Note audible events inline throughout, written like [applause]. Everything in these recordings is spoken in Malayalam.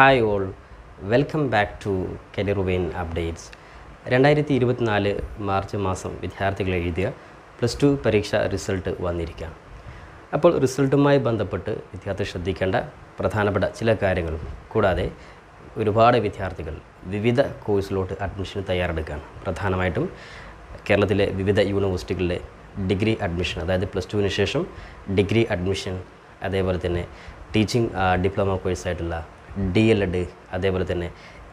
Hi all welcome back to കെലിറുബൈൻ updates രണ്ടായിരത്തി ഇരുപത്തിനാല് മാർച്ച് മാസം വിദ്യാർത്ഥികൾ എഴുതിയ പ്ലസ് ടു പരീക്ഷ റിസൾട്ട് വന്നിരിക്കുകയാണ് അപ്പോൾ റിസൾട്ടുമായി ബന്ധപ്പെട്ട് വിദ്യാർത്ഥി ശ്രദ്ധിക്കേണ്ട പ്രധാനപ്പെട്ട ചില കാര്യങ്ങളും കൂടാതെ ഒരുപാട് വിദ്യാർത്ഥികൾ വിവിധ കോഴ്സിലോട്ട് അഡ്മിഷൻ തയ്യാറെടുക്കുകയാണ്. പ്രധാനമായിട്ടും കേരളത്തിലെ വിവിധ യൂണിവേഴ്സിറ്റികളിലെ ഡിഗ്രി അഡ്മിഷൻ അതായത് പ്ലസ് ടുവിന് ശേഷം ഡിഗ്രി അഡ്മിഷൻ അതേപോലെ തന്നെ ടീച്ചിങ് ഡിപ്ലോമ കോഴ്സായിട്ടുള്ള ഡി എൽ എഡ് അതേപോലെ തന്നെ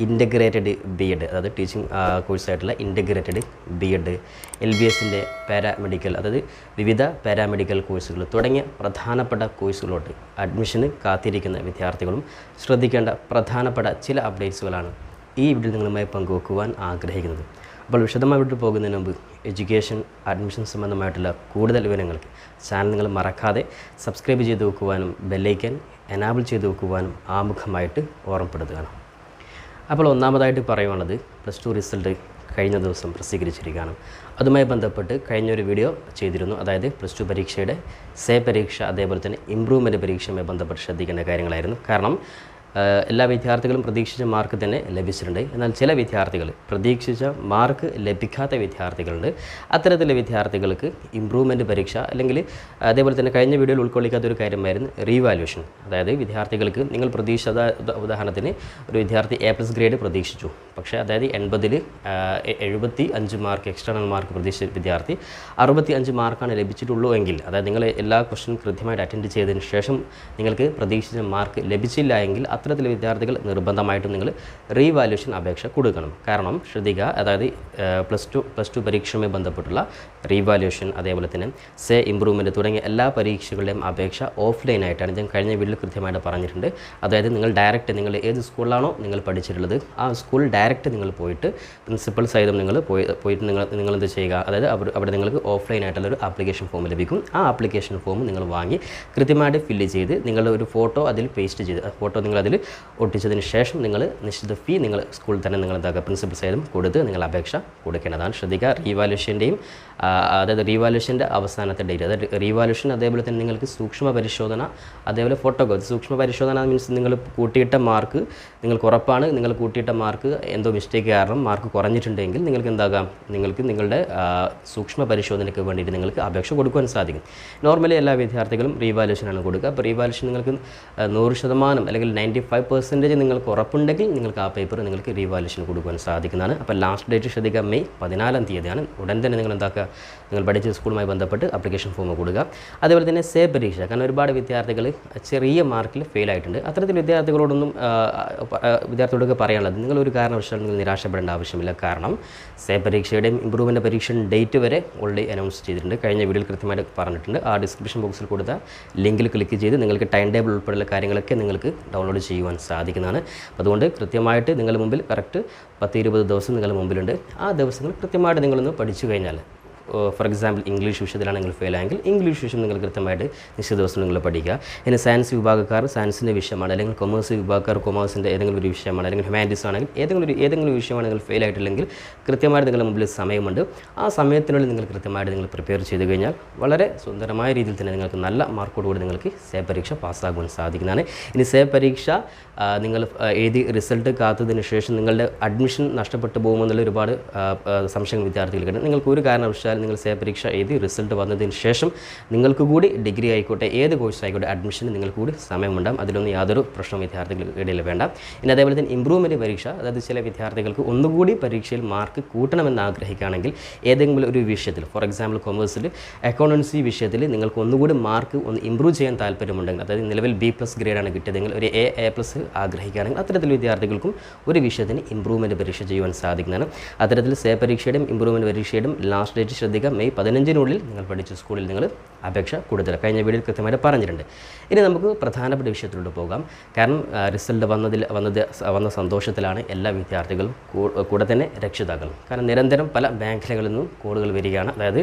ഇന്റഗ്രേറ്റഡ് ബി എഡ് അതായത് teaching കോഴ്സായിട്ടുള്ള integrated B Ed L B എസിന്റെ പാരാമെഡിക്കൽ അതായത് വിവിധ പാരാമെഡിക്കൽ കോഴ്സുകൾ തുടങ്ങിയ പ്രധാനപ്പെട്ട കോഴ്സുകളോട്ട് അഡ്മിഷന് കാത്തിരിക്കുന്ന വിദ്യാർത്ഥികളും ശ്രദ്ധിക്കേണ്ട പ്രധാനപ്പെട്ട ചില അപ്ഡേറ്റ്സുകളാണ് ഈ വീഡിയോ നിങ്ങളുമായി പങ്കുവെക്കുവാൻ ആഗ്രഹിക്കുന്നത്. അപ്പോൾ വിശദമായി വിട്ടു പോകുന്നതിന് മുമ്പ് എഡ്യൂക്കേഷൻ അഡ്മിഷൻ സംബന്ധമായിട്ടുള്ള കൂടുതൽ വിവരങ്ങൾ ചാനൽ നിങ്ങൾ മറക്കാതെ സബ്സ്ക്രൈബ് ചെയ്ത് വെക്കുവാനും ബെല്ലൈക്കൻ എനാബിൾ ചെയ്ത് വെക്കുവാനും ആമുഖമായിട്ട് ഓർമ്മപ്പെടുത്തുകയാണ് അപ്പോൾ ഒന്നാമതായിട്ട് പറയുവാനുള്ളത് പ്ലസ് ടു റിസൾട്ട് കഴിഞ്ഞ ദിവസം പ്രസിദ്ധീകരിച്ചിരിക്കുകയാണ്. അതുമായി ബന്ധപ്പെട്ട് കഴിഞ്ഞൊരു വീഡിയോ ചെയ്തിരുന്നു. അതായത് പ്ലസ് ടു പരീക്ഷയുടെ സേ പരീക്ഷ അതേപോലെ തന്നെ ഇമ്പ്രൂവ്മെന്റ് പരീക്ഷയുമായി ബന്ധപ്പെട്ട് ശ്രദ്ധിക്കേണ്ട കാര്യങ്ങളായിരുന്നു. കാരണം എല്ലാ വിദ്യാർത്ഥികളും പ്രതീക്ഷിച്ച മാർക്ക് തന്നെ ലഭിച്ചിട്ടുണ്ട്. എന്നാൽ ചില വിദ്യാർത്ഥികൾ പ്രതീക്ഷിച്ച മാർക്ക് ലഭിക്കാത്ത വിദ്യാർത്ഥികളുണ്ട്. അത്തരത്തിലെ വിദ്യാർത്ഥികൾക്ക് ഇമ്പ്രൂവ്മെന്റ് പരീക്ഷ അല്ലെങ്കിൽ അതേപോലെ തന്നെ കഴിഞ്ഞ വീഡിയോയിൽ ഉൾക്കൊള്ളിക്കാത്ത ഒരു കാര്യമായിരുന്നു റീവാലുവേഷൻ അതായത് വിദ്യാർത്ഥികൾക്ക് നിങ്ങൾ പ്രതീക്ഷിച്ച ഉദാഹരണത്തിന് ഒരു വിദ്യാർത്ഥി എ പ്ലസ് ഗ്രേഡ് പ്രതീക്ഷിച്ചു. പക്ഷേ അതായത് എൺപതിൽ എഴുപത്തി അഞ്ച് മാർക്ക് എക്സ്റ്റേണൽ മാർക്ക് പ്രതീക്ഷിച്ച വിദ്യാർത്ഥി അറുപത്തി അഞ്ച് മാർക്കാണ് ലഭിച്ചിട്ടുള്ളൂ എങ്കിൽ അതായത് നിങ്ങൾ എല്ലാ ക്വസ്റ്റ്യൻ കൃത്യമായിട്ട് അറ്റൻഡ് ചെയ്തതിന് ശേഷം നിങ്ങൾക്ക് പ്രതീക്ഷിച്ച മാർക്ക് ലഭിച്ചില്ല എങ്കിൽ അത്തരത്തിലെ വിദ്യാർത്ഥികൾ നിർബന്ധമായിട്ടും നിങ്ങൾ റീവാലുവേഷൻ അപേക്ഷ കൊടുക്കണം. കാരണം ശ്രദ്ധിക്കുക അതായത് പ്ലസ് ടു പ്ലസ് ടു പരീക്ഷയുമായി ബന്ധപ്പെട്ടുള്ള റീവാലുവേഷൻ അതേപോലെ തന്നെ സേ ഇമ്പ്രൂവ്മെന്റ് തുടങ്ങിയ എല്ലാ പരീക്ഷകളുടെയും അപേക്ഷ ഓഫ്ലൈൻ ആയിട്ടാണ് ഞാൻ കഴിഞ്ഞ വീട്ടിൽ കൃത്യമായിട്ട് പറഞ്ഞിട്ടുണ്ട്. അതായത് നിങ്ങൾ ഡയറക്റ്റ് നിങ്ങൾ ഏത് സ്കൂളിലാണോ നിങ്ങൾ പഠിച്ചിട്ടുള്ളത് ആ സ്കൂൾ ഡയറക്റ്റ് നിങ്ങൾ പോയിട്ട് പ്രിൻസിപ്പൽ സഹിതം നിങ്ങൾ പോയി പോയിട്ട് നിങ്ങൾ നിങ്ങൾ എന്ത് ചെയ്യുക അതായത് അവർ അവിടെ നിങ്ങൾക്ക് ഓഫ്ലൈൻ ആയിട്ടുള്ള ഒരു ആപ്ലിക്കേഷൻ ഫോം ലഭിക്കും. ആ ആപ്ലിക്കേഷൻ ഫോം നിങ്ങൾ വാങ്ങി കൃത്യമായിട്ട് ഫില്ല് ചെയ്ത് നിങ്ങളുടെ ഒരു ഫോട്ടോ അതിൽ പേസ്റ്റ് ചെയ്ത് ഫോട്ടോ നിങ്ങൾ അതിൽ ഒട്ടിച്ചതിന് ശേഷം നിങ്ങൾ നിശ്ചിത ഫീ നിങ്ങൾ സ്കൂളിൽ തന്നെ നിങ്ങൾ എന്താക്കുക പ്രിൻസിപ്പൽ സൈഡും കൊടുത്ത് നിങ്ങൾ അപേക്ഷ കൊടുക്കേണ്ടതാണ്. ശ്രദ്ധിക്കുക. റീവാലുവേഷന്റെയും അതായത് റീവാലുവേഷന്റെ അവസാനത്തെ ഡേറ്റ് അതായത് റീവാലുവേഷൻ അതേപോലെ തന്നെ നിങ്ങൾക്ക് സൂക്ഷ്മ പരിശോധന അതേപോലെ ഫോട്ടോകോപ്പി സൂക്ഷ്മ പരിശോധന മീൻസ് നിങ്ങൾ കൂട്ടിയിട്ട മാർക്ക് നിങ്ങൾക്ക് ഉറപ്പാണ്. നിങ്ങൾ കൂട്ടിയിട്ട മാർക്ക് എന്തോ മിസ്റ്റേക്ക് കാരണം മാർക്ക് കുറഞ്ഞിട്ടുണ്ടെങ്കിൽ നിങ്ങൾക്ക് എന്താകാം? നിങ്ങൾക്ക് നിങ്ങളുടെ സൂക്ഷ്മ പരിശോധനയ്ക്ക് വേണ്ടിയിട്ട് നിങ്ങൾക്ക് അപേക്ഷ കൊടുക്കുവാൻ സാധിക്കും. നോർമലി എല്ലാ വിദ്യാർത്ഥികളും റീവാലുവേഷനാണ് കൊടുക്കുക. അപ്പോൾ റീവാലുവേഷൻ നിങ്ങൾക്ക് നൂറ് ശതമാനം അല്ലെങ്കിൽ നയന്റി ഫൈവ് പെർസെന്റേജ് നിങ്ങൾക്ക് ഉറപ്പുണ്ടെങ്കിൽ നിങ്ങൾക്ക് ആ പേപ്പർ നിങ്ങൾക്ക് റീവാലുവേഷൻ കൊടുക്കുവാൻ സാധിക്കുന്നതാണ്. അപ്പോൾ ലാസ്റ്റ് ഡേറ്റ് ശ്രദ്ധിക്കുക മെയ് പതിനാലാം തീയതിയാണ്. ഉടൻ തന്നെ നിങ്ങൾ എന്താക്കുക നിങ്ങൾ പഠിച്ച സ്കൂളുമായി ബന്ധപ്പെട്ട് അപ്ലിക്കേഷൻ ഫോം കൊടുക്കുക. അതേപോലെ തന്നെ സേ പരീക്ഷ. കാരണം ഒരുപാട് വിദ്യാർത്ഥികൾ ചെറിയ മാർക്കിൽ ഫെയിൽ ആയിട്ടുണ്ട്. അത്തരത്തിൽ വിദ്യാർത്ഥികളോടൊന്നും വിദ്യാർത്ഥികളോടൊക്കെ പറയാനുള്ളത് നിങ്ങൾ ഒരു കാരണവശാലും നിങ്ങൾ നിരാശപ്പെടേണ്ട ആവശ്യമില്ല. കാരണം സേ പരീക്ഷയുടെയും ഇമ്പ്രൂവ്മെന്റ് പരീക്ഷ ഡേറ്റ് വരെ ഓൾറെഡി അനൗൺസ് ചെയ്തിട്ടുണ്ട്. കഴിഞ്ഞ വീഡിയോയിൽ കൃത്യമായിട്ട് പറഞ്ഞിട്ടുണ്ട്. ആ ഡിസ്ക്രിപ്ഷൻ ബോക്സിൽ കൊടുത്ത ലിങ്കിൽ ക്ലിക്ക് ചെയ്ത് നിങ്ങൾക്ക് ടൈം ടേബിൾ ഉൾപ്പെടെയുള്ള കാര്യങ്ങളൊക്കെ നിങ്ങൾക്ക് ഡൗൺലോഡ് ചെയ്യുവാൻ സാധിക്കുന്നതാണ്. അതുകൊണ്ട് കൃത്യമായിട്ട് നിങ്ങളുടെ മുമ്പിൽ കറക്റ്റ് പത്ത് ഇരുപത് ദിവസം നിങ്ങളുടെ മുമ്പിലുണ്ട്. ആ ദിവസങ്ങൾ കൃത്യമായിട്ട് നിങ്ങളൊന്ന് പഠിച്ചു കഴിഞ്ഞാൽ ഫോർ എക്സാമ്പിൾ ഇംഗ്ലീഷ് വിഷയത്തിലാണ് നിങ്ങൾ ഫെയിൽ ആയെങ്കിൽ ഇംഗ്ലീഷ് വിഷയം നിങ്ങൾ കൃത്യമായിട്ട് നിശ്ചിത ദിവസം നിങ്ങൾ പഠിക്കുക. ഇനി സയൻസ് വിഭാഗക്കാർ സയൻസിന്റെ വിഷയമാണ് അല്ലെങ്കിൽ കൊമേഴ്സ് വിഭാഗക്കാർ കൊമേഴ്സിന്റെ ഏതെങ്കിലും ഒരു വിഷയമാണ് അല്ലെങ്കിൽ ഹ്യൂമാനിറ്റീസ് ആണെങ്കിൽ ഏതെങ്കിലും ഒരു ഏതെങ്കിലും ഒരു വിഷയമാണ് നിങ്ങൾ ഫെയിൽ ആയിട്ടില്ലെങ്കിൽ കൃത്യമായിട്ട് നിങ്ങളുടെ മുമ്പിൽ സമയമുണ്ട്. ആ സമയത്തിനുള്ളിൽ നിങ്ങൾ കൃത്യമായിട്ട് നിങ്ങൾ പ്രിപ്പയർ ചെയ്ത് കഴിഞ്ഞാൽ വളരെ സുന്ദരമായ രീതിയിൽ തന്നെ നിങ്ങൾക്ക് നല്ല മാർക്കോടുകൂടി നിങ്ങൾക്ക് സേ പരീക്ഷ പാസ്സാകുവാൻ സാധിക്കുന്നതാണ്. ഇനി സേ പരീക്ഷ നിങ്ങൾ എഴുതി റിസൾട്ട് കാത്തതിന് ശേഷം നിങ്ങളുടെ അഡ്മിഷൻ നഷ്ടപ്പെട്ടു പോകുമെന്നുള്ള ഒരുപാട് സംശയങ്ങൾ വിദ്യാർത്ഥികൾക്കുണ്ട്. നിങ്ങൾക്ക് ഒരു കാരണവശാലും നിങ്ങൾ സേ പരീക്ഷ എഴുതി റിസൾട്ട് വന്നതിന് ശേഷം നിങ്ങൾക്ക് കൂടി ഡിഗ്രി ആയിക്കോട്ടെ ഏത് കോഴ്സ് ആയിക്കോട്ടെ അഡ്മിഷന് നിങ്ങൾക്ക് കൂടി സമയമുണ്ടാകും. അതിലൊന്നും യാതൊരു പ്രശ്നവും വിദ്യാർത്ഥികൾക്ക് ഇടയിൽ വേണ്ട. ഇനി അതേപോലെ തന്നെ ഇമ്പ്രൂവ്മെന്റ് പരീക്ഷ അതായത് ചില വിദ്യാർത്ഥികൾക്ക് ഒന്നുകൂടി പരീക്ഷയിൽ മാർക്ക് കൂട്ടണമെന്ന് ആഗ്രഹിക്കുകയാണെങ്കിൽ ഏതെങ്കിലും ഒരു വിഷയത്തിൽ ഫോർ എക്സാമ്പിൾ കൊമേഴ്സിൽ അക്കൗണ്ടൻസി വിഷയത്തിൽ നിങ്ങൾക്ക് ഒന്നുകൂടി മാർക്ക് ഒന്ന് ഇമ്പ്രൂവ് ചെയ്യാൻ താല്പര്യമുണ്ടെങ്കിൽ അതായത് നിലവിൽ ബി പ്ലസ് ഗ്രേഡാണ് കിട്ടിയതെങ്കിൽ ഒരു എ എ പ്ലസ് ആഗ്രഹിക്കുകയാണെങ്കിൽ അത്തരത്തിൽ വിദ്യാർത്ഥികൾക്കും ഒരു വിഷയത്തിന് ഇമ്പ്രൂവ്മെന്റ് പരീക്ഷ ചെയ്യുവാൻ സാധിക്കുന്നതാണ്. അത്തരത്തിൽ സേ പരീക്ഷയുടെയും ഇമ്പ്രൂവ്മെന്റ് പരീക്ഷയുടെയും ലാസ്റ്റ് ഡേറ്റ് ശ്രദ്ധിക്കുക മെയ് പതിനഞ്ചിനുള്ളിൽ നിങ്ങൾ പഠിച്ച സ്കൂളിൽ നിങ്ങൾ അപേക്ഷ കൊടുത്തില്ല കഴിഞ്ഞ വീഡിയോയിൽ കൃത്യമായിട്ട് പറഞ്ഞിട്ടുണ്ട്. ഇനി നമുക്ക് പ്രധാനപ്പെട്ട വിഷയത്തിലോട്ട് പോകാം. കാരണം റിസൾട്ട് വന്നതിൽ വന്നത് വന്ന സന്തോഷത്തിലാണ് എല്ലാ വിദ്യാർത്ഥികളും കൂടെ തന്നെ രക്ഷിതാക്കളും. കാരണം നിരന്തരം പല മേഖലകളിൽ നിന്നും കോളുകൾ വരികയാണ്. അതായത്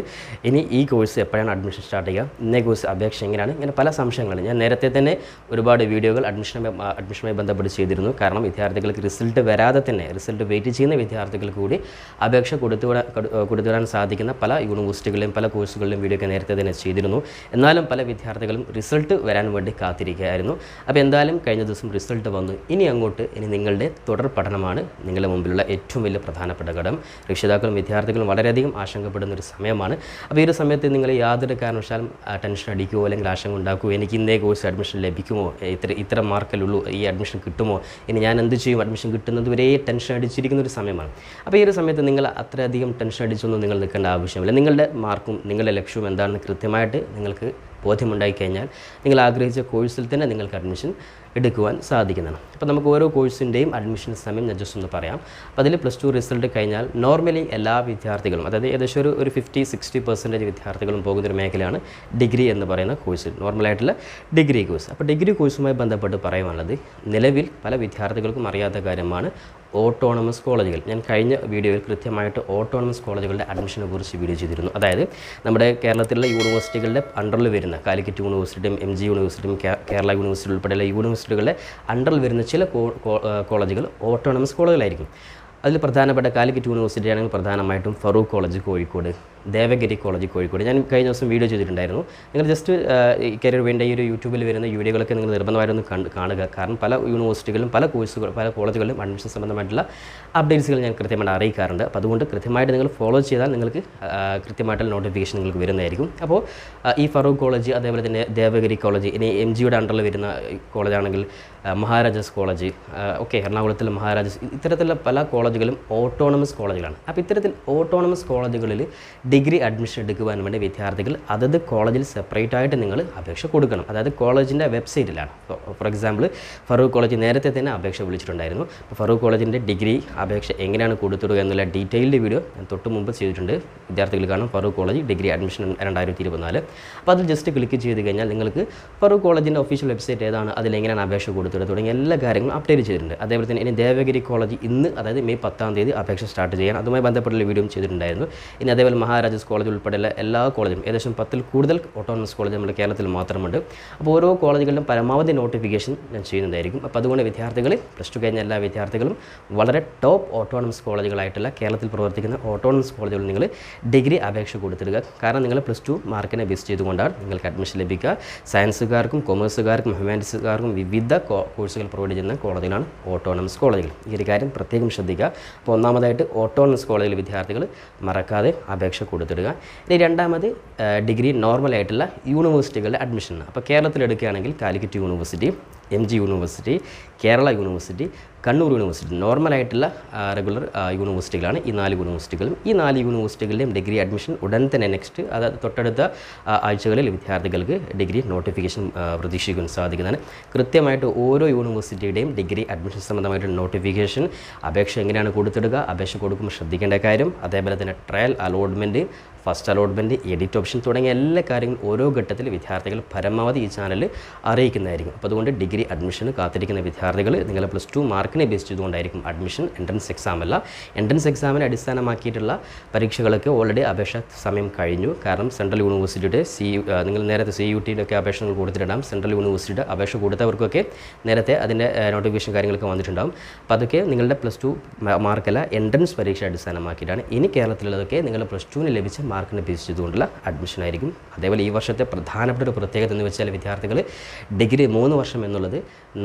ഇനി ഈ കോഴ്സ് എപ്പോഴാണ് അഡ്മിഷൻ സ്റ്റാർട്ട് ചെയ്യുക? ഇന്നേ കോഴ്സ് അപേക്ഷ എങ്ങനെയാണ്? ഇങ്ങനെ പല സംശയങ്ങളാണ് ഞാൻ നേരത്തെ തന്നെ ഒരുപാട് വീഡിയോകൾ അഡ്മിഷൻ അഡ്മിഷനുമായി ബന്ധപ്പെട്ട് ചെയ്തിരുന്നു. കാരണം വിദ്യാർത്ഥികൾക്ക് റിസൾട്ട് വരാതെ തന്നെ റിസൾട്ട് വെയിറ്റ് ചെയ്യുന്ന വിദ്യാർത്ഥികൾക്ക് കൂടി അപേക്ഷ കൊടുത്തുവിടാൻ കൊടുത്തുവിടാൻ സാധിക്കുന്ന പല യൂണിവേഴ്സിറ്റികളിലും പല കോഴ്സുകളിലും വീഡിയോ ഒക്കെ നേരത്തെ തന്നെ ചെയ്തിരുന്നു. എന്നാലും പല വിദ്യാർത്ഥികളും റിസൾട്ട് വരാൻ വേണ്ടി കാത്തിരിക്കുകയായിരുന്നു. അപ്പോൾ എന്തായാലും കഴിഞ്ഞ ദിവസം റിസൾട്ട് വന്നു. ഇനി അങ്ങോട്ട് ഇനി നിങ്ങളുടെ തുടർ പഠനമാണ് നിങ്ങളുടെ മുമ്പിലുള്ള ഏറ്റവും വലിയ പ്രധാനപ്പെട്ട ഘടകം. രക്ഷിതാക്കളും വിദ്യാർത്ഥികളും വളരെയധികം ആശങ്കപ്പെടുന്ന ഒരു സമയമാണ്. അപ്പോൾ ഈ ഒരു സമയത്ത് നിങ്ങൾ യാതൊരു കാരണവശാലും ടെൻഷൻ അടിക്കുമോ അല്ലെങ്കിൽ ആശങ്ക ഉണ്ടാക്കുമോ എനിക്ക് ഇന്നേ കോഴ്സ് അഡ്മിഷൻ ലഭിക്കുമോ? ഇത്ര ഇത്ര മാർക്കല്ലുള്ളൂ ഈ അഡ്മിഷൻ കിട്ടുമോ? ഇനി ഞാൻ എന്ത് ചെയ്യും? അഡ്മിഷൻ കിട്ടുന്നത് വരെ ടെൻഷൻ അടിച്ചിരിക്കുന്ന ഒരു സമയമാണ്. അപ്പോൾ ഈ ഒരു സമയത്ത് നിങ്ങൾ അത്രയധികം ടെൻഷൻ അടിച്ചൊന്നും നിങ്ങൾ നിൽക്കേണ്ട ആവശ്യമില്ല നിങ്ങളുടെ മാർക്കും നിങ്ങളുടെ ലക്ഷ്യവും എന്താണെന്ന് കൃത്യമായിട്ട് നിങ്ങൾക്ക് ബോധ്യമുണ്ടായി കഴിഞ്ഞാൽ നിങ്ങൾ ആഗ്രഹിച്ച കോഴ്സിൽ തന്നെ നിങ്ങൾക്ക് അഡ്മിഷൻ എടുക്കുവാൻ സാധിക്കുന്നതാണ്. അപ്പോൾ നമുക്ക് ഓരോ കോഴ്സിന്റെയും അഡ്മിഷൻ സമയം ഞാൻ ജസ്റ്റ് ഒന്ന് പറയാം. അപ്പോൾ അതിൽ പ്ലസ് ടു റിസൾട്ട് കഴിഞ്ഞാൽ നോർമലി എല്ലാ വിദ്യാർത്ഥികളും അതായത് ഏകദേശം ഒരു ഒരു ഫിഫ്റ്റി സിക്സ്റ്റി പെർസെന്റേജ് വിദ്യാർത്ഥികളും പോകുന്ന ഒരു മേഖലയാണ് ഡിഗ്രി എന്ന് പറയുന്ന കോഴ്സ് നോർമലായിട്ടുള്ള ഡിഗ്രി കോഴ്സ് അപ്പോൾ ഡിഗ്രി കോഴ്സുമായി ബന്ധപ്പെട്ട് പറയുവാനുള്ളത് നിലവിൽ പല വിദ്യാർത്ഥികൾക്കും അറിയാത്ത കാര്യമാണ് ഓട്ടോണമസ് കോളേജുകൾ ഞാൻ കഴിഞ്ഞ വീഡിയോയിൽ കൃത്യമായിട്ട് ഓട്ടോണമസ് കോളേജുകളുടെ അഡ്മിഷനെ കുറിച്ച് വീഡിയോ ചെയ്തിരുന്നു. അതായത് നമ്മുടെ കേരളത്തിലുള്ള യൂണിവേഴ്സിറ്റികളുടെ അണ്ടറിൽ വരുന്ന കാലിക്കറ്റ് യൂണിവേഴ്സിറ്റിയും എം ജി യൂണിവേഴ്സിറ്റിയും കേരള യൂണിവേഴ്സിറ്റി ഉൾപ്പെടെയുള്ള യൂണിവേഴ്സിറ്റികളുടെ അണ്ടറിൽ വരുന്ന ചില കോളേജുകൾ ഓട്ടോണമസ് കോളേജുകളായിരിക്കും അതിൽ പ്രധാനപ്പെട്ട കാലിക്കറ്റ് യൂണിവേഴ്സിറ്റി ആണെങ്കിൽ പ്രധാനമായിട്ടും ഫറൂഖ് കോളേജ് കോഴിക്കോട് ദേവഗിരി കോളേജ് കോഴിക്കോട്. ഞാൻ കഴിഞ്ഞ ദിവസം വീഡിയോ ചെയ്തിട്ടുണ്ടായിരുന്നു. നിങ്ങൾ ജസ്റ്റ് കരിയർ വേണ്ട ഈ ഒരു യൂട്യൂബിൽ വരുന്ന വീഡിയോകളൊക്കെ നിങ്ങൾ നിർബന്ധമായിട്ടൊന്ന് കാണുക. കാരണം പല യൂണിവേഴ്സിറ്റികളിലും പല കോഴ്സുകൾ പല കോളേജുകളിലും അഡ്മിഷൻ സംബന്ധമായിട്ടുള്ള അപ്ഡേറ്റ്സുകൾ ഞാൻ കൃത്യമായിട്ട് അറിയിക്കാറുണ്ട്. അപ്പോൾ അതുകൊണ്ട് കൃത്യമായിട്ട് നിങ്ങൾ ഫോളോ ചെയ്താൽ നിങ്ങൾക്ക് കൃത്യമായിട്ടുള്ള നോട്ടിഫിക്കേഷൻ നിങ്ങൾക്ക് വരുന്നതായിരിക്കും. അപ്പോൾ ഈ ഫറൂഖ് കോളേജ് അതേപോലെ തന്നെ ദേവഗിരി കോളേജ് ഇനി എം ജിയുടെ അണ്ടറിൽ വരുന്ന കോളേജാണെങ്കിൽ മഹാരാജാസ് കോളേജ് ഓക്കെ എറണാകുളത്തിലെ മഹാരാജാസ് ഇത്തരത്തിലുള്ള പല കോളേജുകളും ഓട്ടോണമസ് കോളേജുകളാണ്. അപ്പോൾ ഇത്തരത്തിൽ ഓട്ടോണമസ് കോളേജുകളിൽ ഡിഗ്രി അഡ്മിഷൻ എടുക്കുവാൻ വേണ്ടി വിദ്യാർത്ഥികൾ അതത് കോളേജിൽ സെപ്പറേറ്റ് ആയിട്ട് നിങ്ങൾ അപേക്ഷ കൊടുക്കണം. അതായത് കോളേജിന്റെ വെബ്സൈറ്റിലാണ് ഫോർ എക്സാമ്പിൾ ഫറൂഖ് കോളേജ് നേരത്തെ തന്നെ അപേക്ഷ വിളിച്ചിട്ടുണ്ടായിരുന്നു. അപ്പോൾ ഫറൂഖ് കോളേജിന്റെ ഡിഗ്രി അപേക്ഷ എങ്ങനെയാണ് കൊടുത്തിടുക എന്നുള്ള ഡീറ്റെയിൽഡ് വീഡിയോ ഞാൻ തൊട്ട് മുമ്പ് ചെയ്തിട്ടുണ്ട്. വിദ്യാർത്ഥികൾ കാണും ഫറൂഖ് കോളേജ് ഡിഗ്രി അഡ്മിഷൻ രണ്ടായിരത്തി ഇരുപത്തിനാല് അപ്പോൾ അതിൽ ജസ്റ്റ് ക്ലിക്ക് ചെയ്ത് കഴിഞ്ഞാൽ നിങ്ങൾക്ക് ഫറൂഖ് കോളേജിന്റെ ഒഫീഷ്യൽ വെബ്സൈറ്റ് ഏതാണ് അതിലെങ്ങനെയാണ് അപേക്ഷ കൊടുത്തിടുക തുടങ്ങിയ എല്ലാ കാര്യങ്ങളും അപ്ഡേറ്റ് ചെയ്തിട്ടുണ്ട്. അതേപോലെ തന്നെ ഇനി ദേവഗിരി കോളേജ് ഇന്ന് അതായത് മെയ് പത്താം തീയതി അപേക്ഷ സ്റ്റാർട്ട് ചെയ്യാൻ അതുമായി ബന്ധപ്പെട്ടുള്ള വീഡിയോ ചെയ്തിട്ടുണ്ടായിരുന്നു. ഇനി അതേപോലെ മഹാരാജാസ് കോളേജ് ഉൾപ്പെടെയുള്ള എല്ലാ കോളേജും ഏകദേശം പത്തിൽ കൂടുതൽ ഓട്ടോണമസ് കോളേജ് നമ്മുടെ കേരളത്തിൽ മാത്രമുണ്ട്. അപ്പോൾ ഓരോ കോളേജുകളിലും പരമാവധി നോട്ടിഫിക്കേഷൻ ഞാൻ ചെയ്യുന്നതായിരിക്കും. അപ്പോൾ അതുകൊണ്ട് വിദ്യാർത്ഥികൾ പ്ലസ് ടു കഴിഞ്ഞ എല്ലാ വിദ്യാർത്ഥികളും വളരെ ടോപ്പ് ഓട്ടോണമസ് കോളേജുകളായിട്ടുള്ള കേരളത്തിൽ പ്രവർത്തിക്കുന്ന ഓട്ടോണമസ് കോളേജുകളിൽ നിങ്ങൾ ഡിഗ്രി അപേക്ഷ കൊടുത്തിടുക. കാരണം നിങ്ങൾ പ്ലസ് ടു മാർക്കിനെ ബേസ് ചെയ്തുകൊണ്ടാണ് നിങ്ങൾക്ക് അഡ്മിഷൻ ലഭിക്കുക. സയൻസുകാർക്കും കൊമേഴ്സുകാർക്കും ഹ്യൂമാനിറ്റീസുകാർക്കും വിവിധ കോഴ്സുകൾ പ്രൊവൈഡ് ചെയ്യുന്ന കോളേജുകളാണ് ഓട്ടോണമസ് കോളേജുകൾ ഈ ഒരു കാര്യം പ്രത്യേകം ശ്രദ്ധിക്കുക. അപ്പോൾ ഒന്നാമതായിട്ട് ഓട്ടോണമസ് കോളേജിൽ വിദ്യാർത്ഥികൾ മറക്കാതെ അപേക്ഷ കൊടുത്തിടുക. ഇനി രണ്ടാമത് ഡിഗ്രി നോർമലായിട്ടുള്ള യൂണിവേഴ്സിറ്റികളുടെ അഡ്മിഷൻ അപ്പോൾ കേരളത്തിൽ എടുക്കുകയാണെങ്കിൽ Calicut university M G university Kerala university Kannur university നോർമലായിട്ടുള്ള റെഗുലർ യൂണിവേഴ്സിറ്റികളാണ് ഈ നാല് യൂണിവേഴ്സിറ്റികളും ഈ നാല് യൂണിവേഴ്സിറ്റികളിലെയും ഡിഗ്രി അഡ്മിഷൻ ഉടൻ തന്നെ നെക്സ്റ്റ് അതായത് തൊട്ടടുത്ത ആഴ്ചകളിൽ വിദ്യാർത്ഥികൾക്ക് ഡിഗ്രി നോട്ടിഫിക്കേഷൻ പ്രതീക്ഷിക്കാൻ സാധിക്കുന്നതാണ്. കൃത്യമായിട്ട് ഓരോ യൂണിവേഴ്സിറ്റിയുടെയും ഡിഗ്രി അഡ്മിഷൻ സംബന്ധമായിട്ട് നോട്ടിഫിക്കേഷൻ അപേക്ഷ എങ്ങനെയാണ് കൊടുത്തിടുക അപേക്ഷ കൊടുക്കുമ്പോൾ ശ്രദ്ധിക്കേണ്ട കാര്യം അതേപോലെ തന്നെ trial allotment first allotment edit option തുടങ്ങിയ എല്ലാ കാര്യങ്ങളും ഓരോ ഘട്ടത്തിൽ വിദ്യാർത്ഥികൾ പരമാവധി ഈ ചാനലിൽ അറിയിക്കുന്നതായിരിക്കും. അപ്പോൾ അതുകൊണ്ട് ഡിഗ്രി അഡ്മിഷന് കാത്തിരിക്കുന്ന വിദ്യാർത്ഥികൾ നിങ്ങളെ പ്ലസ് ടു മാർക്കിനെ ബേസ് ചെയ്തുകൊണ്ടായിരിക്കും അഡ്മിഷൻ എൻട്രൻസ് എക്സാം അല്ല. എൻട്രൻസ് എക്സാമിനെ അടിസ്ഥാനമാക്കിയിട്ടുള്ള പരീക്ഷകളൊക്കെ ഓൾറെഡി അപേക്ഷ സമയം കഴിഞ്ഞു. കാരണം സെൻട്രൽ യൂണിവേഴ്സിറ്റിയുടെ സി നിങ്ങൾ നേരത്തെ സി യു ടിയുടെ ഒക്കെ അപേക്ഷകൾ കൊടുത്തിട്ടുണ്ടാകും സെൻട്രൽ യൂണിവേഴ്സിറ്റിയുടെ അപേക്ഷ കൊടുത്തവർക്കൊക്കെ നേരത്തെ അതിന്റെ നോട്ടിഫിക്കേഷൻ കാര്യങ്ങളൊക്കെ വന്നിട്ടുണ്ടാകും അപ്പോൾ അതൊക്കെ നിങ്ങളുടെ പ്ലസ് ടു മാർക്കല്ല എൻട്രൻസ് പരീക്ഷ അടിസ്ഥാനമാക്കിയിട്ടാണ്. ഇനി കേരളത്തിലുള്ളതൊക്കെ നിങ്ങൾ പ്ലസ് ടുവിന് ലഭിച്ച മാർക്കിനെ ബേസ് ചെയ്തുകൊണ്ടുള്ള അഡ്മിഷൻ ആയിരിക്കും. അതേപോലെ ഈ വർഷത്തെ പ്രധാനപ്പെട്ട ഒരു പ്രത്യേകത എന്ന് വെച്ചാൽ വിദ്യാർത്ഥികൾ ഡിഗ്രി മൂന്ന് വർഷം എന്നുള്ളത്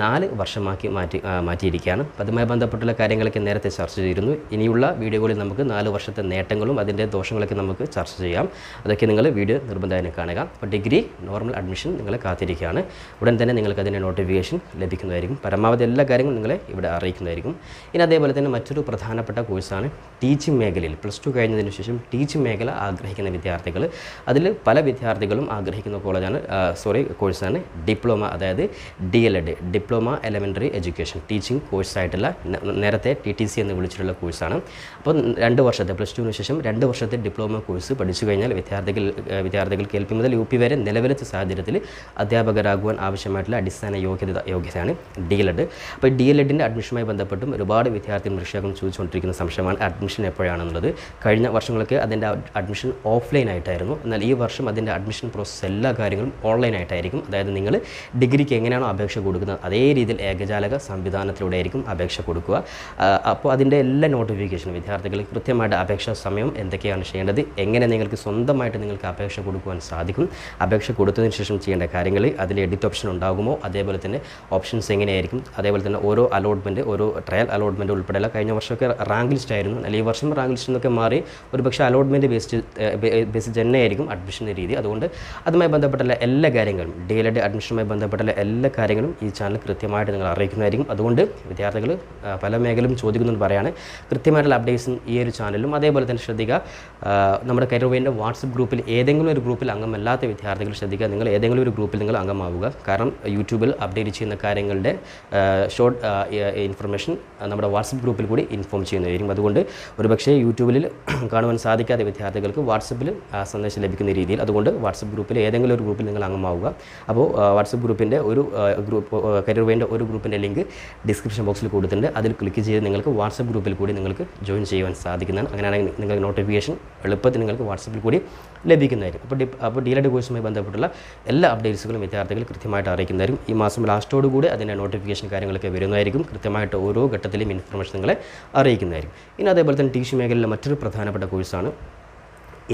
നാല് വർഷമാക്കി മാറ്റി മാറ്റിയിരിക്കുകയാണ്. അപ്പോൾ അതുമായി ബന്ധപ്പെട്ടുള്ള കാര്യങ്ങളൊക്കെ നേരത്തെ ചർച്ച ചെയ്തിരുന്നു. ഇനിയുള്ള വീഡിയോകളിൽ നമുക്ക് നാല് വർഷത്തെ നേട്ടങ്ങളും അതിന്റെ ദോഷങ്ങളൊക്കെ നമുക്ക് ചർച്ച ചെയ്യാം. അതൊക്കെ നിങ്ങൾ വീഡിയോ നിർബന്ധമായും കാണുക. അപ്പോൾ ഡിഗ്രി നോർമൽ അഡ്മിഷൻ നിങ്ങളെ കാത്തിരിക്കുകയാണ്. ഉടൻ തന്നെ നിങ്ങൾക്ക് അതിന്റെ നോട്ടിഫിക്കേഷൻ ലഭിക്കുന്നതായിരിക്കും. പരമാവധി എല്ലാ കാര്യങ്ങളും നിങ്ങളെ ഇവിടെ അറിയിക്കുന്നതായിരിക്കും. ഇനി അതേപോലെ തന്നെ മറ്റൊരു പ്രധാനപ്പെട്ട കോഴ്സാണ് ടീച്ചിങ് മേഖലയിൽ. പ്ലസ് ടു കഴിഞ്ഞതിന് ശേഷം ടീച്ചിങ് മേഖല ആഗ്രഹിക്കുന്ന വിദ്യാർത്ഥികൾ. അതിൽ പല വിദ്യാർത്ഥികളും ആഗ്രഹിക്കുന്ന കോളേജാണ് സോറി കോഴ്സാണ് ഡിപ്ലോമ അതായത് D diploma elementary education teaching കോഴ്സായിട്ടുള്ള നേരത്തെ ടി ടി സി എന്ന് വിളിച്ചിട്ടുള്ള കോഴ്സാണ് അപ്പോൾ രണ്ട് വർഷത്തെ പ്ലസ് ടുവിന് ശേഷം രണ്ട് വർഷത്തെ ഡിപ്ലോമ കോഴ്സ് പഠിച്ചു കഴിഞ്ഞാൽ വിദ്യാർത്ഥികൾ വിദ്യാർത്ഥികൾക്ക് എൽ പി മുതൽ യു പി വരെ നിലവിലത്തെ സാഹചര്യത്തിൽ അധ്യാപകരാകുവാൻ ആവശ്യമായിട്ടുള്ള അടിസ്ഥാന യോഗ്യത യോഗ്യതയാണ് ഡി എൽ എഡ് അപ്പോൾ ഡി എൽ എഡിന്റെ അഡ്മിഷനുമായി ബന്ധപ്പെട്ടും ഒരുപാട് വിദ്യാർത്ഥി രക്ഷിതാക്കളും ചോദിച്ചുകൊണ്ടിരിക്കുന്ന സംശയമാണ് അഡ്മിഷൻ എപ്പോഴാണെന്നുള്ളത്. കഴിഞ്ഞ വർഷങ്ങൾക്ക് അതിന്റെ അഡ്മിഷൻ ഓഫ്ലൈൻ ആയിട്ടായിരുന്നു. എന്നാൽ ഈ വർഷം അതിന്റെ അഡ്മിഷൻ പ്രോസസ്സ് എല്ലാ കാര്യങ്ങളും ഓൺലൈൻ ആയിട്ടായിരിക്കും. അതായത് നിങ്ങൾ ഡിഗ്രിക്ക് എങ്ങനെയാണോ അപേക്ഷ കൊടുക്കുന്നത് അതേ രീതിയിൽ ഏകജാലക സംവിധാനത്തിലൂടെ ആയിരിക്കും അപേക്ഷ കൊടുക്കുക. അപ്പോൾ അതിന്റെ എല്ലാ നോട്ടിഫിക്കേഷനും വിദ്യാർത്ഥികൾ കൃത്യമായിട്ട് അപേക്ഷാ സമയം എന്തൊക്കെയാണ് ചെയ്യേണ്ടത് എങ്ങനെ നിങ്ങൾക്ക് സ്വന്തമായിട്ട് നിങ്ങൾക്ക് അപേക്ഷ കൊടുക്കുവാൻ സാധിക്കും അപേക്ഷ കൊടുത്തതിന് ശേഷം ചെയ്യേണ്ട കാര്യങ്ങൾ അതിൽ എഡിറ്റ് ഓപ്ഷൻ ഉണ്ടാകുമോ അതേപോലെ തന്നെ ഓപ്ഷൻസ് എങ്ങനെയായിരിക്കും അതേപോലെ തന്നെ ഓരോ അലോട്ട്മെന്റ് ഓരോ ട്രയൽ അലോട്ട്മെന്റ് ഉൾപ്പെടെയുള്ള കഴിഞ്ഞ വർഷമൊക്കെ റാങ്ക് ലിസ്റ്റ് ആയിരുന്നു. അല്ലെങ്കിൽ ഈ വർഷം റാങ്ക് ലിസ്റ്റ് എന്നൊക്കെ മാറി ഒരു പക്ഷേ അലോട്ട്മെന്റ് ബേസ്ഡ് ബേസ്ഡ് തന്നെയായിരിക്കും അഡ്മിഷന്റെ രീതി. അതുകൊണ്ട് അതുമായി ബന്ധപ്പെട്ടുള്ള എല്ലാ കാര്യങ്ങളും ഡി എൽ എഡ് അഡ്മിഷനുമായി ബന്ധപ്പെട്ടുള്ള എല്ലാ കാര്യങ്ങളും ഈ ചാനൽ കൃത്യമായിട്ട് നിങ്ങൾ അറിയിക്കുന്നതായിരിക്കും. അതുകൊണ്ട് വിദ്യാർത്ഥികൾ പല മേഖലയും ചോദിക്കുന്നെന്ന് പറയാണ്. കൃത്യമായിട്ടുള്ള അപ്ഡേറ്റ്സും ഈ ഒരു ചാനലിലും അതേപോലെ തന്നെ ശ്രദ്ധിക്കുക നമ്മുടെ കരുവേന്റെ വാട്സപ്പ് ഗ്രൂപ്പിൽ ഏതെങ്കിലും ഒരു ഗ്രൂപ്പിൽ അംഗമല്ലാത്ത വിദ്യാർത്ഥികൾ ശ്രദ്ധിക്കുക. നിങ്ങൾ ഏതെങ്കിലും ഒരു ഗ്രൂപ്പിൽ നിങ്ങൾ അംഗമാവുക. കാരണം യൂട്യൂബിൽ അപ്ഡേറ്റ് ചെയ്യുന്ന കാര്യങ്ങളുടെ ഷോർട്ട് ഇൻഫർമേഷൻ നമ്മുടെ വാട്സപ്പ് ഗ്രൂപ്പിൽ കൂടി ഇൻഫോം ചെയ്യുന്നതായിരിക്കും. അതുകൊണ്ട് ഒരുപക്ഷേ യൂട്യൂബിൽ [clears throat] കാണുവാൻ സാധിക്കാത്ത വിദ്യാർത്ഥികൾക്ക് വാട്സപ്പിൽ സന്ദേശം ലഭിക്കുന്ന രീതിയിൽ. അതുകൊണ്ട് വാട്സപ്പ് ഗ്രൂപ്പിൽ ഏതെങ്കിലും ഒരു ഗ്രൂപ്പിൽ നിങ്ങൾ അംഗമാവുക. അപ്പോൾ വാട്സപ്പ് ഗ്രൂപ്പിന്റെ ഒരു ഗ്രൂപ്പ് കരിയർ വേന്റെ ഒരു ഗ്രൂപ്പിന്റെ ലിങ്ക് ഡിസ്ക്രിപ്ഷൻ ബോക്സിൽ കൊടുത്തിട്ടുണ്ട്. അതിൽ ക്ലിക്ക് ചെയ്ത് നിങ്ങൾക്ക് വാട്സപ്പ് ഗ്രൂപ്പിൽ കൂടി നിങ്ങൾക്ക് ജോയിൻ ചെയ്യുവാൻ സാധിക്കുന്നതാണ്. അങ്ങനെയാണെങ്കിൽ നിങ്ങൾക്ക് നോട്ടിഫിക്കേഷൻ എളുപ്പത്തിൽ നിങ്ങൾക്ക് വാട്സപ്പിൽ കൂടി ലഭിക്കുന്നതായിരിക്കും. അപ്പോൾ അപ്പോൾ ഡീലഡ് കോഴ്സുമായി ബന്ധപ്പെട്ടുള്ള എല്ലാ അപ്ഡേറ്റ്സുകളും വിദ്യാർത്ഥികൾ കൃത്യമായിട്ട് അറിയിക്കുന്നതായിരിക്കും. ഈ മാസം ലാസ്റ്റോടുകൂടി അതിന്റെ നോട്ടിഫിക്കേഷൻ കാര്യങ്ങളൊക്കെ വരുന്നതായിരിക്കും. കൃത്യമായിട്ട് ഓരോ ഘട്ടത്തിലും ഇൻഫർമേഷൻ നിങ്ങളെ അറിയിക്കുന്നതായിരിക്കും. ഇനി അതേപോലെ തന്നെ ടീച്ചർ മേഖലയിലെ മറ്റൊരു പ്രധാനപ്പെട്ട കോഴ്സാണ്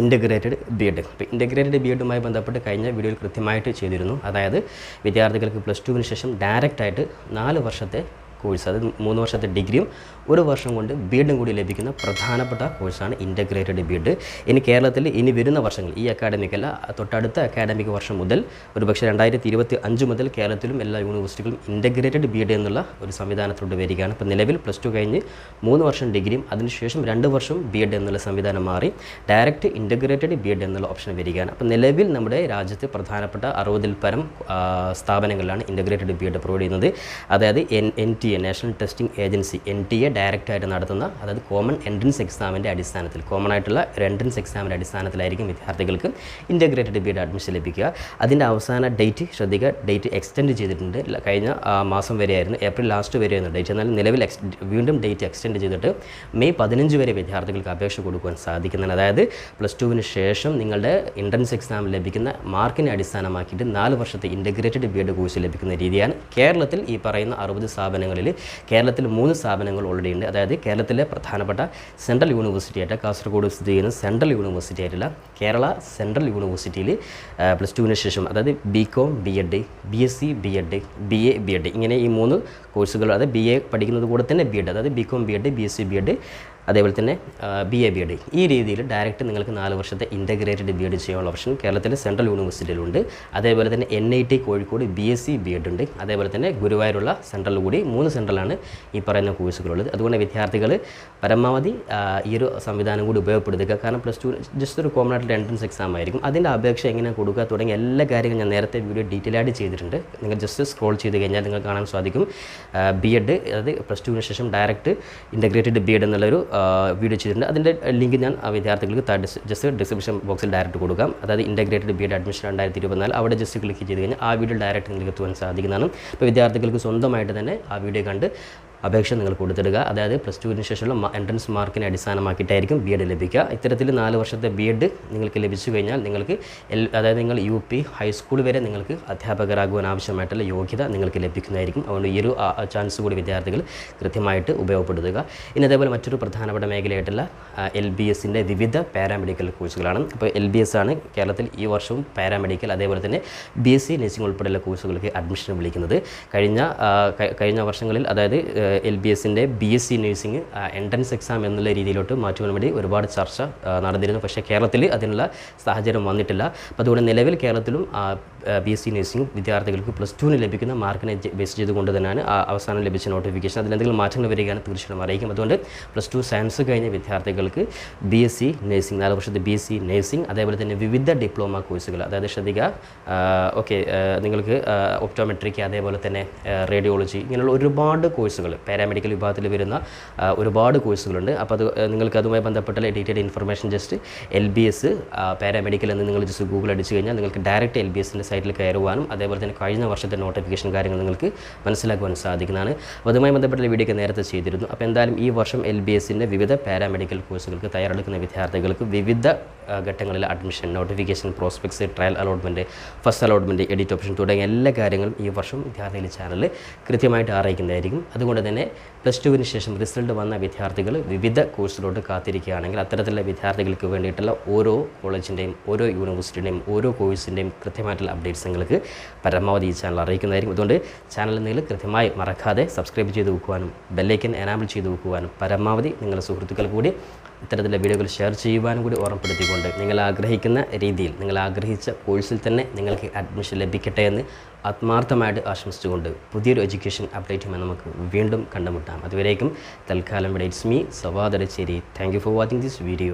ഇന്റഗ്രേറ്റഡ് ബി എഡ് ഇപ്പോൾ ഇന്റഗ്രേറ്റഡ് ബി എഡുമായി ബന്ധപ്പെട്ട് കഴിഞ്ഞ വീഡിയോയിൽ കൃത്യമായിട്ട് ചെയ്തിരുന്നു. അതായത് വിദ്യാർത്ഥികൾക്ക് പ്ലസ് ടുവിന് ശേഷം ഡയറക്റ്റായിട്ട് നാല് വർഷത്തെ കോഴ്സ് അത് മൂന്ന് വർഷത്തെ ഡിഗ്രിയും ഒരു വർഷം കൊണ്ട് ബീഡും കൂടി ലഭിക്കുന്ന പ്രധാനപ്പെട്ട കോഴ്സാണ് ഇന്റഗ്രേറ്റഡ് ബി എഡ് ഇനി കേരളത്തിൽ ഇനി വരുന്ന വർഷങ്ങൾ ഈ അക്കാഡമിക് അല്ല തൊട്ടടുത്ത അക്കാഡമിക് വർഷം മുതൽ ഒരുപക്ഷെ രണ്ടായിരത്തി ഇരുപത്തി അഞ്ച് മുതൽ കേരളത്തിലും എല്ലാ യൂണിവേഴ്സിറ്റികളും ഇന്റഗ്രേറ്റഡ് ബി എഡ് എന്നുള്ള ഒരു സംവിധാനത്തിലൂടെ വരികയാണ്. ഇപ്പോൾ നിലവിൽ പ്ലസ് ടു കഴിഞ്ഞ് മൂന്ന് വർഷം ഡിഗ്രിയും അതിനുശേഷം രണ്ട് വർഷം ബി എഡ് എന്നുള്ള സംവിധാനം മാറി ഡയറക്റ്റ് ഇന്റഗ്രേറ്റഡ് ബി എഡ് എന്നുള്ള ഓപ്ഷൻ വരികയാണ്. അപ്പോൾ നിലവിൽ നമ്മുടെ രാജ്യത്ത് പ്രധാനപ്പെട്ട അറുപതിൽ പരം സ്ഥാപനങ്ങളിലാണ് ഇന്റഗ്രേറ്റഡ് ബി എഡ് പ്രൊവൈഡ് ചെയ്യുന്നത്. അതായത് N N T national testing agency N T A ഡയറക്റ്റായിട്ട് നടത്തുന്ന അതായത് കോമൺ എൻട്രൻസ് എക്സാമിന്റെ അടിസ്ഥാനത്തിൽ കോമൺ ആയിട്ടുള്ള ഒരു എൻട്രൻസ് എക്സാമിന്റെ അടിസ്ഥാനത്തിലായിരിക്കും വിദ്യാർത്ഥികൾക്ക് ഇന്റഗ്രേറ്റഡ് ബി എഡ് അഡ്മിഷൻ ലഭിക്കുക. അതിന്റെ അവസാന ഡേറ്റ് ശ്രദ്ധിക്കുക. ഡേറ്റ് എക്സ്റ്റെൻഡ് ചെയ്തിട്ടുണ്ട്. കഴിഞ്ഞ മാസം വരെയായിരുന്നു. ഏപ്രിൽ ലാസ്റ്റ് വരെയായിരുന്നു ഡേറ്റ് എന്നാൽ നിലവിൽ വീണ്ടും ഡേറ്റ് എക്സ്റ്റെൻഡ് ചെയ്തിട്ട് മെയ് പതിനഞ്ച് വരെ വിദ്യാർത്ഥികൾക്ക് അപേക്ഷ കൊടുക്കുവാൻ സാധിക്കുന്നതാണ് അതായത് പ്ലസ് ടുവിന് ശേഷം നിങ്ങളുടെ എൻട്രൻസ് എക്സാം ലഭിക്കുന്ന മാർക്കിനെ അടിസ്ഥാനമാക്കിയിട്ട് നാല് വർഷത്തെ ഇന്റഗ്രേറ്റഡ് ബി എഡ് കോഴ്സ് ലഭിക്കുന്ന രീതിയാണ് കേരളത്തിൽ ഈ പറയുന്ന അറുപത് സ്ഥാപനങ്ങളിൽ കേരളത്തിൽ മൂന്ന് സ്ഥാപനങ്ങൾ ഓൾറെഡി ഉണ്ട്. അതായത് കേരളത്തിലെ പ്രധാനപ്പെട്ട സെൻട്രൽ യൂണിവേഴ്സിറ്റി ആയിട്ട് കാസർഗോഡ് സ്ഥിതി ചെയ്യുന്ന സെൻട്രൽ യൂണിവേഴ്സിറ്റി ആയിട്ടുള്ള കേരള സെൻട്രൽ യൂണിവേഴ്സിറ്റിയിൽ പ്ലസ് ടുവിന് ശേഷം അതായത് B com B Ed B S C B Ed B A B Ed ഇങ്ങനെ ഈ മൂന്ന് കോഴ്സുകൾ അതായത് ബി എ പഠിക്കുന്നത് കൂടെ തന്നെ ബി എഡ് അതായത് B com B Ed B S C B Ed അതേപോലെ തന്നെ ബി എ ബി എഡ് ഈ രീതിയിൽ ഡയറക്റ്റ് നിങ്ങൾക്ക് നാല് വർഷത്തെ ഇന്റഗ്രേറ്റഡ് ബി എഡ് ചെയ്യാനുള്ള ഓപ്ഷൻ കേരളത്തിലെ സെൻട്രൽ യൂണിവേഴ്സിറ്റിയിലുണ്ട് അതേപോലെ തന്നെ N I T Kozhikode B S C B Ed ഉണ്ട്. അതേപോലെ തന്നെ ഗുരുവായൂരുള്ള സെൻട്രൽ കൂടി മൂന്ന് സെൻട്രലാണ് ഈ പറയുന്ന കോഴ്സുകളുള്ളത് അതുകൊണ്ട് വിദ്യാർത്ഥികൾ പരമാവധി ഈ ഒരു സംവിധാനം കൂടി ഉപയോഗപ്പെടുത്തുക. കാരണം പ്ലസ് ടു ജസ്റ്റ് ഒരു കോമൺ ആയിട്ടുള്ള എൻട്രൻസ് എക്സാം ആയിരിക്കും. അതിന്റെ അപേക്ഷ എങ്ങനെ കൊടുക്കുക തുടങ്ങിയ എല്ലാ കാര്യങ്ങളും ഞാൻ നേരത്തെ വീഡിയോ ഡീറ്റെയിൽ ആയിട്ട് ചെയ്തിട്ടുണ്ട്. നിങ്ങൾ ജസ്റ്റ് സ്ക്രോൾ ചെയ്ത് കഴിഞ്ഞാൽ നിങ്ങൾക്ക് കാണാൻ സാധിക്കും. ബി എഡ് അതായത് പ്ലസ് ടുവിന് ശേഷം ഡയറക്റ്റ് ഇന്റഗ്രേറ്റഡ് ബി എഡ് എന്നുള്ളൊരു വീഡിയോ ചെയ്തിട്ടുണ്ട്. അതിന്റെ ലിങ്ക് ഞാൻ വിദ്യാർത്ഥികൾക്ക് ജസ്റ്റ് ഡിസ്ക്രിപ്ഷൻ ബോക്സിൽ ഡയറക്റ്റ് കൊടുക്കാം. അതായത് ഇന്റഗ്രേറ്റഡ് ബി എഡ് അഡ്മിഷൻ രണ്ടായിരത്തി ഇരുപത്തിനാല്. അവിടെ ജസ്റ്റ് ക്ലിക്ക് ചെയ്ത് കഴിഞ്ഞാൽ ആ വീഡിയോ ഡയറക്റ്റ് നിങ്ങൾക്ക് എത്തുവാൻ സാധിക്കുന്നതാണ്. അപ്പോൾ വിദ്യാർത്ഥികൾക്ക് സ്വന്തമായിട്ട് തന്നെ ആ വീഡിയോ കണ്ട് അപേക്ഷ നിങ്ങൾ കൊടുത്തിടുക. അതായത് പ്ലസ് ടുവിന് ശേഷമുള്ള എൻട്രൻസ് മാർക്കിനെ അടിസ്ഥാനമാക്കിയിട്ടായിരിക്കും ബി എഡ് ലഭിക്കുക. ഇത്തരത്തിൽ നാല് വർഷത്തെ ബി എഡ് നിങ്ങൾക്ക് ലഭിച്ചു കഴിഞ്ഞാൽ നിങ്ങൾക്ക് അതായത് നിങ്ങൾ യു പി ഹൈസ്കൂൾ വരെ നിങ്ങൾക്ക് അധ്യാപകരാകുവാൻ ആവശ്യമായിട്ടുള്ള യോഗ്യത നിങ്ങൾക്ക് ലഭിക്കുന്നതായിരിക്കും. അതുകൊണ്ട് ഈ ഒരു ചാൻസ് കൂടി വിദ്യാർത്ഥികൾ കൃത്യമായിട്ട് ഉപയോഗപ്പെടുത്തുക. ഇനി അതേപോലെ മറ്റൊരു പ്രധാനപ്പെട്ട മേഖലയായിട്ടുള്ള എൽ ബി എസിന്റെ വിവിധ പാരാമെഡിക്കൽ കോഴ്സുകളാണ് അപ്പോൾ എൽ ബി എസ് ആണ് കേരളത്തിൽ ഈ വർഷവും പാരാമെഡിക്കൽ അതേപോലെ തന്നെ ബി എസ് സി നഴ്സിംഗ് ഉൾപ്പെടെയുള്ള കോഴ്സുകൾക്ക് അഡ്മിഷൻ വിളിക്കുന്നത്. കഴിഞ്ഞ കഴിഞ്ഞ വർഷങ്ങളിൽ അതായത് എൽ ബി എസിന്റെ B S C nursing entrance exam എന്നുള്ള രീതിയിലോട്ട് മാറ്റുവാൻ വേണ്ടി ഒരുപാട് ചർച്ച നടന്നിരുന്നു. പക്ഷേ കേരളത്തിൽ അതിനുള്ള സാഹചര്യം വന്നിട്ടില്ല. അപ്പോൾ അതുകൊണ്ട് നിലവിൽ കേരളത്തിലും ബി എസ് സി നഴ്സിംഗ് വിദ്യാർത്ഥികൾക്ക് പ്ലസ് ടുവിന് ലഭിക്കുന്ന മാർക്കിനെ ബേസ് ചെയ്തുകൊണ്ട് തന്നെയാണ് അവസാനം ലഭിച്ച നോട്ടിഫിക്കേഷൻ. അതിലെന്തെങ്കിലും മാറ്റങ്ങൾ വരികയാണ് തീർച്ചയായും അറിയിക്കും. അതുകൊണ്ട് പ്ലസ് ടു സയൻസ് കഴിഞ്ഞ വിദ്യാർത്ഥികൾക്ക് ബി എസ് സി നഴ്സിംഗ് നാല് വർഷത്തെ ബി എസ് സി നഴ്സിംഗ് അതേപോലെ തന്നെ വിവിധ ഡിപ്ലോമ കോഴ്സുകൾ അതായത് ശ്രദ്ധിക്കുക ഓക്കെ നിങ്ങൾക്ക് ഒപ്റ്റോമെട്രിക് അതേപോലെ തന്നെ റേഡിയോളജി ഇങ്ങനെയുള്ള ഒരുപാട് കോഴ്സുകൾ പാരാമെഡിക്കൽ വിഭാഗത്തിൽ വരുന്ന ഒരുപാട് കോഴ്സുകളുണ്ട്. അപ്പോൾ അത് നിങ്ങൾക്ക് അതുമായി ബന്ധപ്പെട്ട detail information just L B S paramedical എന്ന് നിങ്ങൾ ജസ്റ്റ് ഗൂഗിൾ അടിച്ചു കഴിഞ്ഞാൽ നിങ്ങൾക്ക് ഡയറക്റ്റ് എൽ ബി എസിന്റെ സൈറ്റിൽ കയറുവാനും അതേപോലെ തന്നെ കഴിഞ്ഞ വർഷത്തെ നോട്ടിഫിക്കേഷൻ കാര്യങ്ങൾ നിങ്ങൾക്ക് മനസ്സിലാക്കുവാൻ സാധിക്കുന്നതാണ്. അപ്പോൾ അതുമായി ബന്ധപ്പെട്ട വീഡിയോ നേരത്തെ ചെയ്തിരുന്നു. അപ്പോൾ എന്തായാലും ഈ വർഷം എൽ ബി എസിന്റെ വിവിധ പാരാമെഡിക്കൽ കോഴ്സുകൾക്ക് തയ്യാറെടുക്കുന്ന വിദ്യാർത്ഥികൾക്ക് വിവിധ ഘട്ടങ്ങളിൽ admission notification prospectus trial allotment first allotment edit option തുടങ്ങിയ എല്ലാ കാര്യങ്ങളും ഈ വർഷം വിദ്യാർത്ഥികളുടെ ചാനലിൽ കൃത്യമായിട്ട് അറിയിക്കുന്നതായിരിക്കും. അതുകൊണ്ട് തന്നെ പ്ലസ് ടുവിന് ശേഷം റിസൾട്ട് വന്ന വിദ്യാർത്ഥികൾ വിവിധ കോഴ്സിലോട്ട് കാത്തിരിക്കുകയാണെങ്കിൽ അത്തരത്തിലുള്ള വിദ്യാർത്ഥികൾക്ക് വേണ്ടിയിട്ടുള്ള ഓരോ കോളേജിന്റെയും ഓരോ യൂണിവേഴ്സിറ്റിയുടെയും ഓരോ കോഴ്സിന്റെയും കൃത്യമായിട്ടുള്ള അപ്ഡേറ്റ്സ് നിങ്ങൾക്ക് പരമാവധി ഈ ചാനൽ അറിയിക്കുന്നതായിരിക്കും. അതുകൊണ്ട് ചാനൽ നിങ്ങൾ കൃത്യമായി മറക്കാതെ സബ്സ്ക്രൈബ് ചെയ്ത് വെക്കുവാനും ബെല്ലൈക്കൻ എനാബിൾ ചെയ്ത് വെക്കുവാനും പരമാവധി നിങ്ങളുടെ സുഹൃത്തുക്കൾ കൂടി ഇത്തരത്തിലുള്ള വീഡിയോകൾ ഷെയർ ചെയ്യുവാനും കൂടി ഓർമ്മപ്പെടുത്തിക്കൊണ്ട് നിങ്ങൾ ആഗ്രഹിക്കുന്ന രീതിയിൽ നിങ്ങൾ ആഗ്രഹിച്ച കോഴ്സിൽ തന്നെ നിങ്ങൾക്ക് അഡ്മിഷൻ ലഭിക്കട്ടെ എന്ന് ആത്മാർത്ഥമായിട്ട് ആശംസിച്ചുകൊണ്ട് പുതിയൊരു എഡ്യൂക്കേഷൻ അപ്ഡേറ്റുമായി നമുക്ക് വീണ്ടും കണ്ടുമുട്ടാം. അതുവരേക്കും തൽക്കാലം ഇവിടെ it's me സവാദരച്ചേരി thank you for watching this video